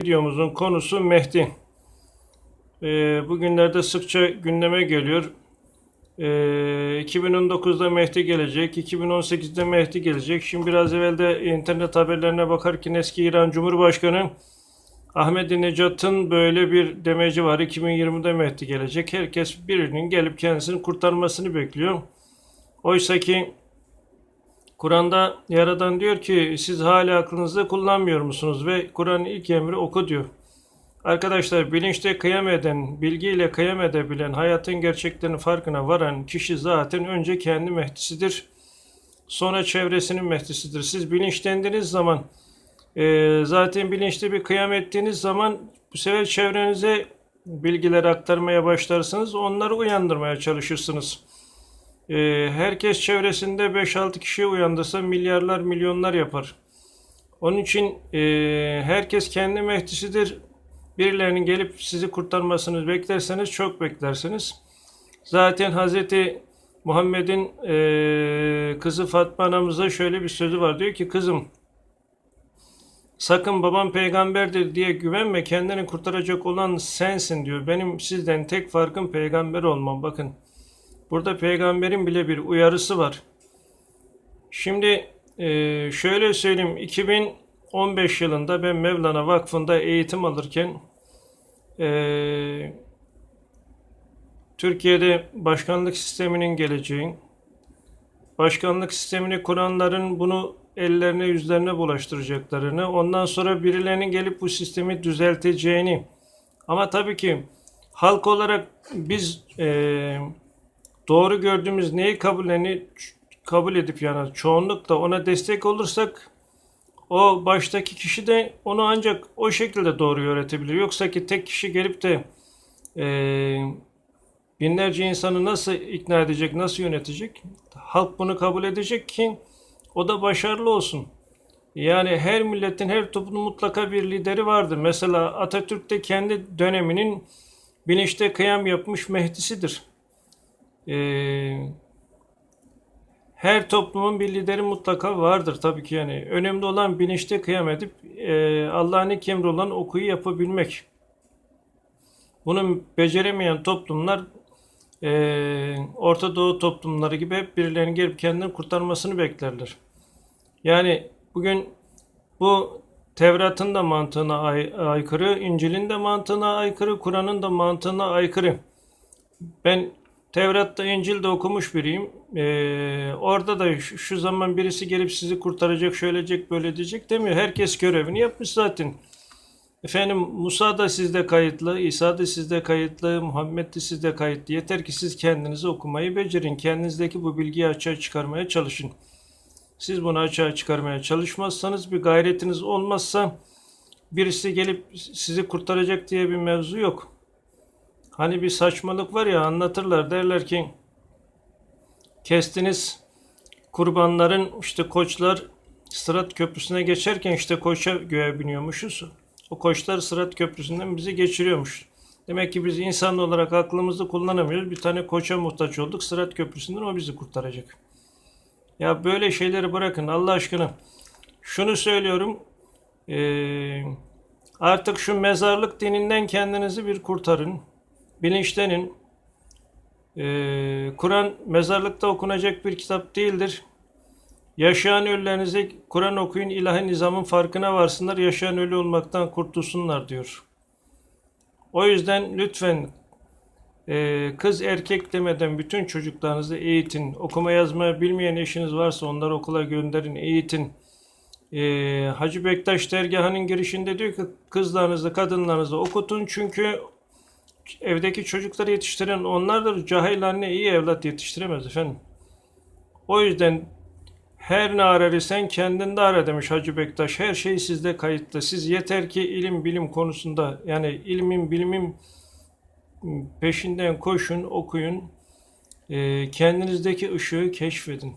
Videomuzun konusu Mehdi. Ee, bugünlerde sıkça gündeme geliyor. Ee, 2019'da Mehdi gelecek, 2018'de Mehdi gelecek. Şimdi biraz evvel de internet haberlerine bakarken eski İran Cumhurbaşkanı Ahmadinejad'ın böyle bir demeci var. 2020'de Mehdi gelecek. Herkes birinin gelip kendisini kurtarmasını bekliyor. Oysa ki Kur'an'da Yaradan diyor ki siz hala aklınızı kullanmıyor musunuz ve Kur'an'ın ilk emri oku diyor. Arkadaşlar bilinçte kıyam eden, bilgiyle kıyam edebilen, hayatın gerçeklerinin farkına varan kişi zaten önce kendi mehdisidir. Sonra çevresinin mehdisidir. Siz bilinçlendiğiniz zaman e, zaten bilinçli bir kıyam ettiğiniz zaman bu sefer çevrenize bilgileri aktarmaya başlarsınız. Onları uyandırmaya çalışırsınız. Ee, herkes çevresinde 5-6 kişiyi uyandırsa milyarlar milyonlar yapar. Onun için e, herkes kendi mehdisidir. Birilerinin gelip sizi kurtarmasını beklerseniz çok beklersiniz. Zaten Hazreti Muhammed'in e, kızı Fatma anamıza şöyle bir sözü var. Diyor ki kızım sakın babam peygamberdir diye güvenme kendini kurtaracak olan sensin diyor. Benim sizden tek farkım peygamber olmam. Bakın. Burada peygamberin bile bir uyarısı var. Şimdi e, şöyle söyleyeyim 2015 yılında ben Mevlana Vakfı'nda eğitim alırken e, Türkiye'de başkanlık sisteminin geleceği, başkanlık sistemini kuranların bunu ellerine yüzlerine bulaştıracaklarını, ondan sonra birilerinin gelip bu sistemi düzelteceğini ama tabii ki halk olarak biz e, doğru gördüğümüz neyi kabullenip kabul edip yani çoğunlukla ona destek olursak o baştaki kişi de onu ancak o şekilde doğru öğretebilir. Yoksa ki tek kişi gelip de e, binlerce insanı nasıl ikna edecek, nasıl yönetecek? Halk bunu kabul edecek ki o da başarılı olsun. Yani her milletin, her toplumun mutlaka bir lideri vardır. Mesela Atatürk de kendi döneminin bilinçte kıyam yapmış Mehdi'sidir. Ee, her toplumun bir lideri mutlaka vardır tabii ki yani. Önemli olan bilinçte kıyam edip e, Allah'ın ilk emri olan okuyu yapabilmek. Bunu beceremeyen toplumlar e, Orta Doğu toplumları gibi hep birilerinin gelip kendini kurtarmasını beklerler. Yani bugün bu Tevrat'ın da mantığına ay- aykırı, İncil'in de mantığına aykırı, Kur'an'ın da mantığına aykırı. Ben Tevrat'ta, İncil'de okumuş biriyim. Ee, orada da şu, zaman birisi gelip sizi kurtaracak, şöylecek, böyle diyecek demiyor. Herkes görevini yapmış zaten. Efendim Musa da sizde kayıtlı, İsa da sizde kayıtlı, Muhammed de sizde kayıtlı. Yeter ki siz kendinizi okumayı becerin. Kendinizdeki bu bilgiyi açığa çıkarmaya çalışın. Siz bunu açığa çıkarmaya çalışmazsanız, bir gayretiniz olmazsa birisi gelip sizi kurtaracak diye bir mevzu yok. Hani bir saçmalık var ya anlatırlar derler ki kestiniz kurbanların işte koçlar Sırat Köprüsü'ne geçerken işte koça göğe biniyormuşuz. O koçlar Sırat Köprüsü'nden bizi geçiriyormuş. Demek ki biz insan olarak aklımızı kullanamıyoruz. Bir tane koça muhtaç olduk. Sırat Köprüsü'nden o bizi kurtaracak. Ya böyle şeyleri bırakın Allah aşkına. Şunu söylüyorum. Ee, artık şu mezarlık dininden kendinizi bir kurtarın. Bilinçlenin. Ee, Kur'an mezarlıkta okunacak bir kitap değildir. Yaşayan ölülerinize Kur'an okuyun, ilahi nizamın farkına varsınlar, yaşayan ölü olmaktan kurtulsunlar diyor. O yüzden lütfen e, kız erkek demeden bütün çocuklarınızı eğitin. Okuma yazma bilmeyen eşiniz varsa onları okula gönderin, eğitin. E, Hacı Bektaş dergahının girişinde diyor ki kızlarınızı, kadınlarınızı okutun çünkü evdeki çocukları yetiştiren onlardır. Cahil anne iyi evlat yetiştiremez efendim. O yüzden her ne arar isen kendinde ara demiş Hacı Bektaş. Her şey sizde kayıtlı. Siz yeter ki ilim bilim konusunda yani ilmin bilimin peşinden koşun, okuyun. Ee, kendinizdeki ışığı keşfedin.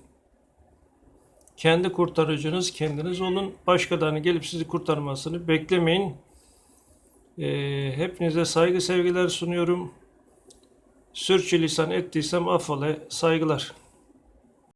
Kendi kurtarıcınız kendiniz olun. Başkalarını gelip sizi kurtarmasını beklemeyin. Ee, hepinize saygı sevgiler sunuyorum. Sürçülisan ettiysem affola. Saygılar.